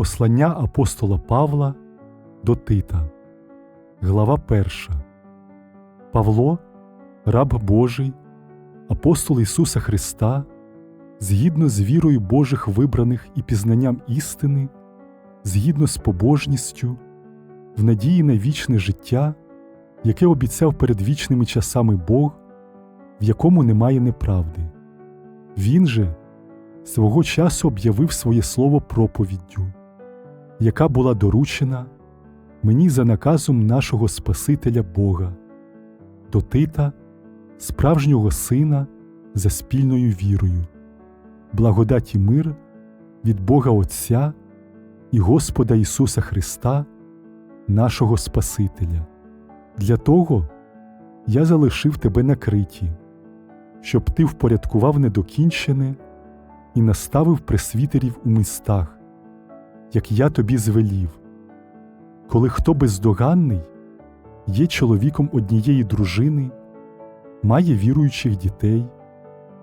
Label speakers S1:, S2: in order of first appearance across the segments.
S1: Послання апостола Павла до Тита, Глава 1. Павло, раб Божий, апостол Ісуса Христа, згідно з вірою Божих вибраних і пізнанням істини, згідно з побожністю, в надії на вічне життя, яке обіцяв перед вічними часами Бог, в якому немає неправди. Він же свого часу об'явив своє слово проповіддю, яка була доручена мені за наказом нашого Спасителя Бога, до Тита, справжнього Сина за спільною вірою, благодать і мир від Бога Отця і Господа Ісуса Христа, нашого Спасителя. Для того я залишив тебе на криті, щоб ти впорядкував недокінчене і наставив пресвітерів у містах, як я тобі звелів. Коли хто бездоганний, є чоловіком однієї дружини, має віруючих дітей,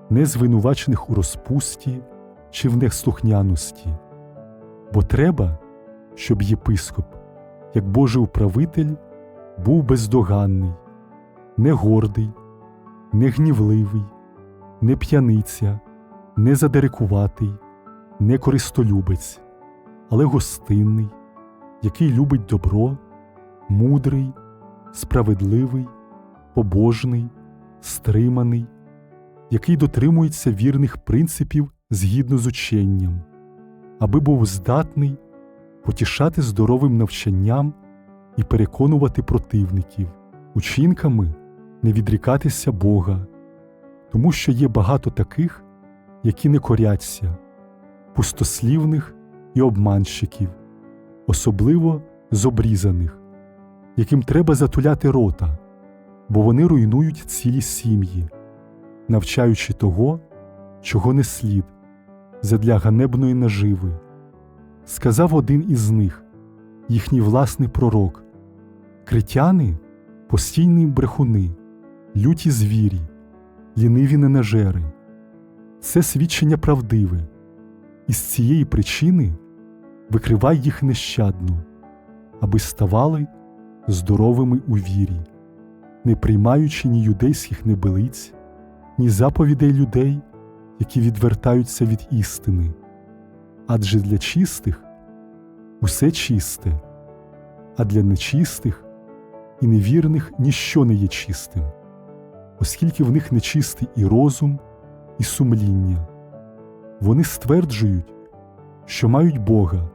S1: не звинувачених у розпусті чи в неслухняності, бо треба, щоб єпископ, як Божий управитель, був бездоганний, не гордий, не гнівливий, не п'яниця, не задерекуватий, не користолюбець, але гостинний, який любить добро, мудрий, справедливий, побожний, стриманий, який дотримується вірних принципів згідно з ученням, аби був здатний потішати здоровим навчанням і переконувати противників, учинками не відрікатися Бога, тому що є багато таких, які не коряться, пустослівних і обманщиків, особливо з обрізаних, яким треба затуляти рота, бо вони руйнують цілі сім'ї, навчаючи того, чого не слід, задля ганебної наживи. Сказав один із них, їхній власний пророк Критяни постійні брехуни, люті звірі, ліниві ненажери. Це свідчення правдиве, і з цієї причини викривай їх нещадно, аби ставали здоровими у вірі, не приймаючи ні юдейських небелиць, ні заповідей людей, які відвертаються від істини. Адже для чистих усе чисте, а для нечистих і невірних ніщо не є чистим, оскільки в них нечистий і розум, і сумління. Вони стверджують, що мають Бога,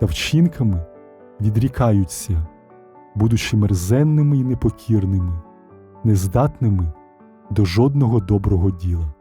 S1: та вчинками відрікаються, будучи мерзенними і непокірними, нездатними до жодного доброго діла.